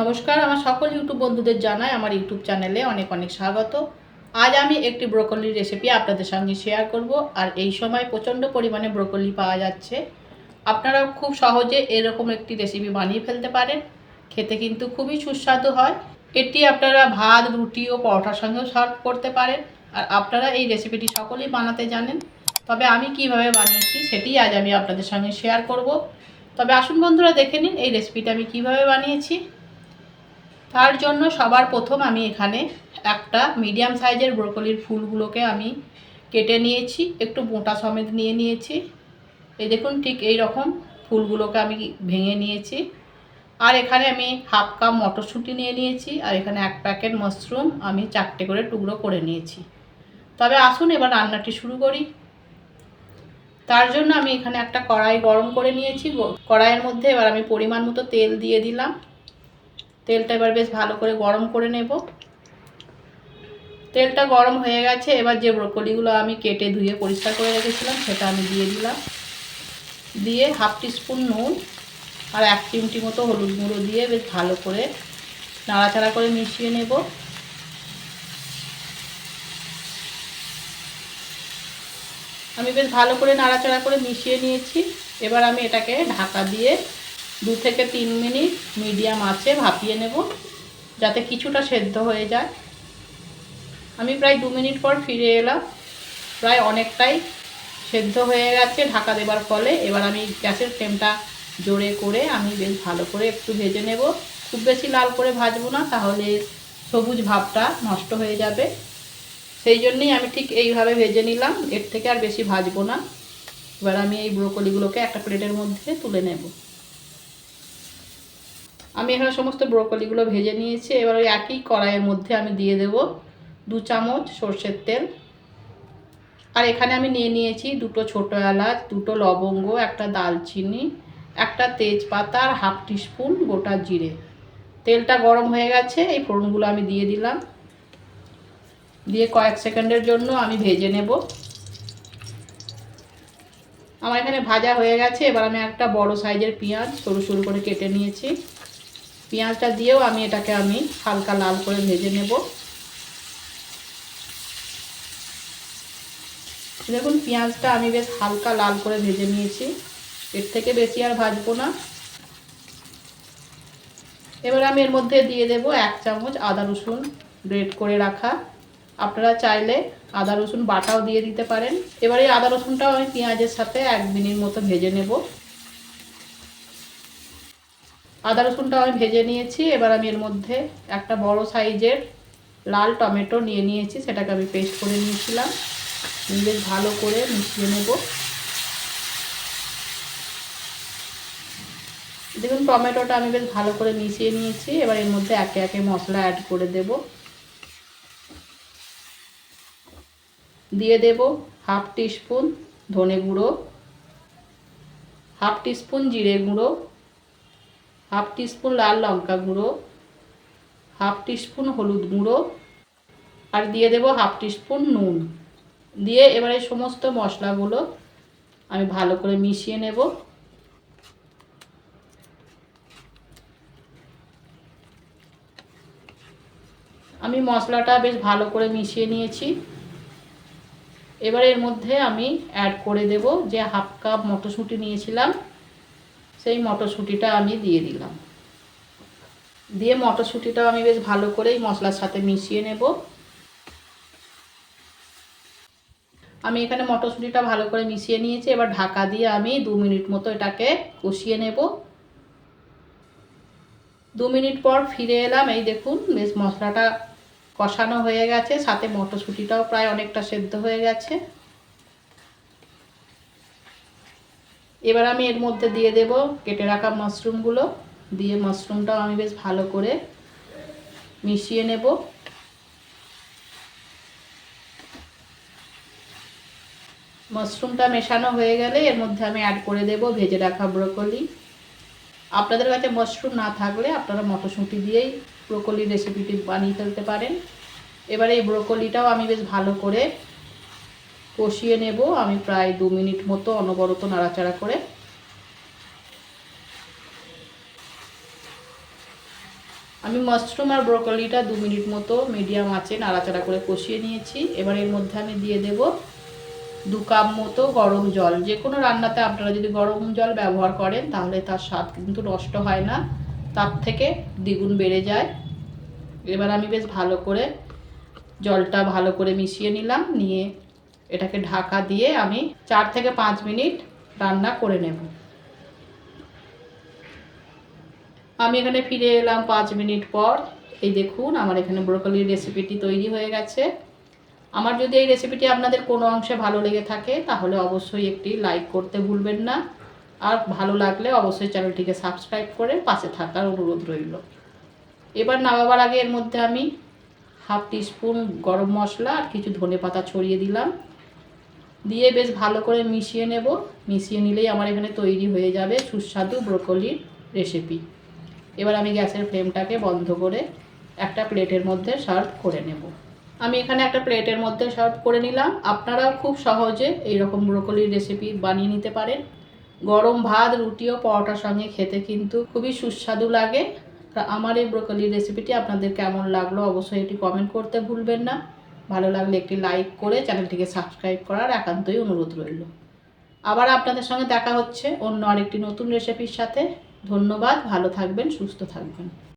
নমস্কার, আমার সকল ইউটিউব বন্ধুদের জানাই আমার ইউটিউব চ্যানেলে অনেক অনেক স্বাগত। আজ আমি একটি ব্রোকলির রেসিপি আপনাদের সঙ্গে শেয়ার করব, আর এই সময় প্রচণ্ড পরিমাণে ব্রোকলি পাওয়া যাচ্ছে। আপনারা খুব সহজে এরকম একটি রেসিপি বানিয়ে ফেলতে পারেন, খেতে কিন্তু খুবই সুস্বাদু হয়। এটি আপনারা ভাত, রুটি ও পরোটার সঙ্গেও সার্ভ করতে পারেন, আর আপনারা এই রেসিপিটি সকলেই বানাতে জানেন। তবে আমি কীভাবে বানিয়েছি সেটি আজ আমি আপনাদের সঙ্গে শেয়ার করব। তবে আসুন বন্ধুরা দেখে নিন এই রেসিপিটা আমি কীভাবে বানিয়েছি। তার জন্য সবার প্রথম আমি এখানে একটা মিডিয়াম সাইজের ব্রোকলির ফুলগুলোকে আমি কেটে নিয়েছি, একটু মোটা সমেত নিয়ে নিয়েছি। এই দেখুন, ঠিক এই রকম ফুলগুলোকে আমি ভেঙে নিয়েছি। আর এখানে আমি হাফ কাপ মটরশুঁটি নিয়ে নিয়েছি, আর এখানে এক প্যাকেট মাশরুম আমি চারটে করে টুকরো করে নিয়েছি। তবে আসুন এবার রান্নাটি শুরু করি। তার জন্য আমি এখানে একটা কড়াই গরম করে নিয়েছি। কড়াইয়ের মধ্যে এবার আমি পরিমাণ মতো তেল দিয়ে দিলাম। তেলটা এবার বেশ ভালো করে গরম করে নেব। তেলটা গরম হয়ে গেছে, এবার যে ব্রকলিগুলো আমি কেটে ধুয়ে পরিষ্কার করে রেখেছিলাম, সেটা আমি দিয়ে দিলাম। দিয়ে হাফ টিস্পুন নুন আর এক চিমটি মতো হলুদ গুঁড়ো দিয়ে বেশ ভালো করে নাড়াচাড়া করে মিশিয়ে নেব। আমি বেশ ভালো করে নাড়াচাড়া করে মিশিয়ে নিয়েছি। এবার আমি এটাকে ঢাকা দিয়ে দু থেকে তিন মিনিট মিডিয়াম আঁচে ভাপিয়ে নেব, যাতে কিছুটা সেদ্ধ হয়ে যায়। আমি প্রায় দু মিনিট পর ফিরে এলাম। প্রায় অনেকটাই সেদ্ধ হয়ে গেছে, ঢাকা দেবার ফলে। এবার আমি গ্যাসের ফ্লেমটা জোরে করে আমি বেশ ভালো করে একটু ভেজে নেব। খুব বেশি লাল করে ভাজবো না, তাহলে সবুজ ভাবটা নষ্ট হয়ে যাবে। সেই জন্যই আমি ঠিক এইভাবে ভেজে নিলাম। এর থেকে আর বেশি ভাজবো না। এবার আমি এই ব্রোকলিগুলোকে একটা প্লেটের মধ্যে তুলে নেব। আমি এখানে সমস্ত ব্রোকলিগুলো ভেজে নিয়েছি। এবার ওই একই কড়াইয়ের মধ্যে আমি দিয়ে দেব দু চামচ সর্ষের তেল। আর এখানে আমি নিয়ে নিয়েছি দুটো ছোটো এলাচ, দুটো লবঙ্গ, একটা দালচিনি, একটা তেজপাতা আর হাফ টিস্পুন গোটা জিরে। তেলটা গরম হয়ে গেছে, এই ফোড়নগুলো আমি দিয়ে দিলাম। দিয়ে কয়েক সেকেন্ডের জন্য আমি ভেজে নেব। আমার এখানে ভাজা হয়ে গেছে, এবার আমি একটা বড় সাইজের পেঁয়াজ সরু সরু করে কেটে নিয়েছি। পেঁয়াজটা দিয়েও আমি এটাকে আমি হালকা লাল করে ভেজে নেব। দেখুন, পেঁয়াজটা আমি বেশ হালকা লাল করে ভেজে নিয়েছি। এর থেকে বেশি আর ভাজবো না। এবার আমি এর মধ্যে দিয়ে দেব এক চামচ আদা রসুন গ্রেট করে রাখা। আপনারা চাইলে আদা রসুন বাটাও দিয়ে দিতে পারেন। এবার এই আদা রসুনটাও আমি পেঁয়াজের সাথে এক মিনিট মতো ভেজে নেব। আদা রসুনটা আমি ভেজে নিয়েছি, এবার আমি এর মধ্যে একটা বড় সাইজের লাল টমেটো নিয়ে নিয়েছি, সেটাকে আমি পেস্ট করে নিয়েছিলাম। বেশ ভালো করে মিশিয়ে নেব। দেখুন, টমেটোটা আমি বেশ ভালো করে মিশিয়ে নিয়েছি, এবার এর মধ্যে একে একে মশলা অ্যাড করে দেব। দিয়ে দেব হাফ টিস্পুন ধনে গুঁড়ো, হাফ টিস্পুন জিরে গুঁড়ো হাফ টিস্পুন লাল লঙ্কা গুঁড়ো, হাফ টিস্পুন হলুদ গুঁড়ো, আর দিয়ে দেব হাফ টিস্পুন নুন। দিয়ে এবারে সমস্ত মশলাগুলো আমি ভালো করে মিশিয়ে নেব। আমি মশলাটা বেশ ভালো করে মিশিয়ে নিয়েছি। এবার এর মধ্যে আমি অ্যাড করে দেব যে হাফ কাপ মটরশুঁটি নিয়েছিলাম। সেই মটরশুঁটিটা আমি দিয়ে দিলাম। দিয়ে মটরশুঁটিটাও আমি বেশ ভালো করেই মশলার সাথে মিশিয়ে নেব। আমি এখানে মটরশুঁটিটা ভালো করে মিশিয়ে নিয়েছি, এবার ঢাকা দিয়ে আমি দু মিনিট মতো এটাকে কষিয়ে নেব। দু মিনিট পর ফিরে এলাম, এই দেখুন বেশ মশলাটা কষানো হয়ে গেছে, সাথে মটরশুঁটিটাও প্রায় অনেকটা সেদ্ধ হয়ে গেছে। এবার আমি এর মধ্যে দিয়ে দেব কেটে রাখা মাশরুমগুলো। দিয়ে মাশরুমটাও আমি বেশ ভালো করে মিশিয়ে নেব। মাশরুমটা মেশানো হয়ে গেলে এর মধ্যে আমি অ্যাড করে দেব ভেজে রাখা ব্রোকলি। আপনাদের কাছে মাশরুম না থাকলে আপনারা মটরশুঁটি দিয়েই ব্রোকলির রেসিপিটি বানিয়ে ফেলতে পারেন। এবার এই ব্রোকলিটাও আমি বেশ ভালো করে কষিয়ে নেব। আমি প্রায় দু মিনিট মতো অনবরত নাড়াচাড়া করে। আমি মাশরুম আর ব্রোকলিটা দু মিনিট মতো মিডিয়াম আঁচে নাড়াচাড়া করে কষিয়ে নিয়েছি। এবার এর মধ্যে আমি দিয়ে দেব দু কাপ মতো গরম জল। যে কোনো রান্নাতে আপনারা যদি গরম জল ব্যবহার করেন, তাহলে তার স্বাদ কিন্তু নষ্ট হয় না। তার থেকে দ্বিগুণ বেড়ে যায়। এবার আমি বেশ ভালো করে জলটা ভালো করে মিশিয়ে নিলাম। নিয়ে এটাকে ঢাকা দিয়ে আমি চার থেকে পাঁচ মিনিট রান্না করে নেব। আমি এখানে ফিরে এলাম পাঁচ মিনিট পর। এই দেখুন, আমার এখানে ব্রোকলির রেসিপিটি তৈরি হয়ে গেছে। আমার যদি এই রেসিপিটি আপনাদের কোনো অংশে ভালো লেগে থাকে, তাহলে অবশ্যই একটি লাইক করতে ভুলবেন না। আর ভালো লাগলে অবশ্যই চ্যানেলটিকে সাবস্ক্রাইব করে পাশে থাকার অনুরোধ রইল। এবার নামাবার আগে এর মধ্যে আমি হাফ টিস্পুন গরম মশলা আর কিছু ধনে পাতা ছড়িয়ে দিলাম। দিয়ে বেশ ভালো করে মিশিয়ে নেব। মিশিয়ে নিলেই আমার এখানে তৈরি হয়ে যাবে সুস্বাদু ব্রোকলির রেসিপি। এবার আমি গ্যাসের ফ্লেমটাকে বন্ধ করে একটা প্লেটের মধ্যে সার্ভ করে নেব। আমি এখানে একটা প্লেটের মধ্যে সার্ভ করে নিলাম। আপনারাও খুব সহজে এই রকম ব্রোকলির রেসিপি বানিয়ে নিতে পারেন। গরম ভাত, রুটি ও পরোটার সঙ্গে খেতে কিন্তু খুবই সুস্বাদু লাগে। আমার এই ব্রোকলির রেসিপিটি আপনাদের কেমন লাগল অবশ্যই এটি কমেন্ট করতে ভুলবেন না। ভালো লাগলে একটি লাইক করে চ্যানেলটিকে সাবস্ক্রাইব করার একান্তই অনুরোধ রইল। আবার আপনাদের সঙ্গে দেখা হচ্ছে অন্য আরেকটি নতুন রেসিপির সাথে। ধন্যবাদ, ভালো থাকবেন, সুস্থ থাকবেন।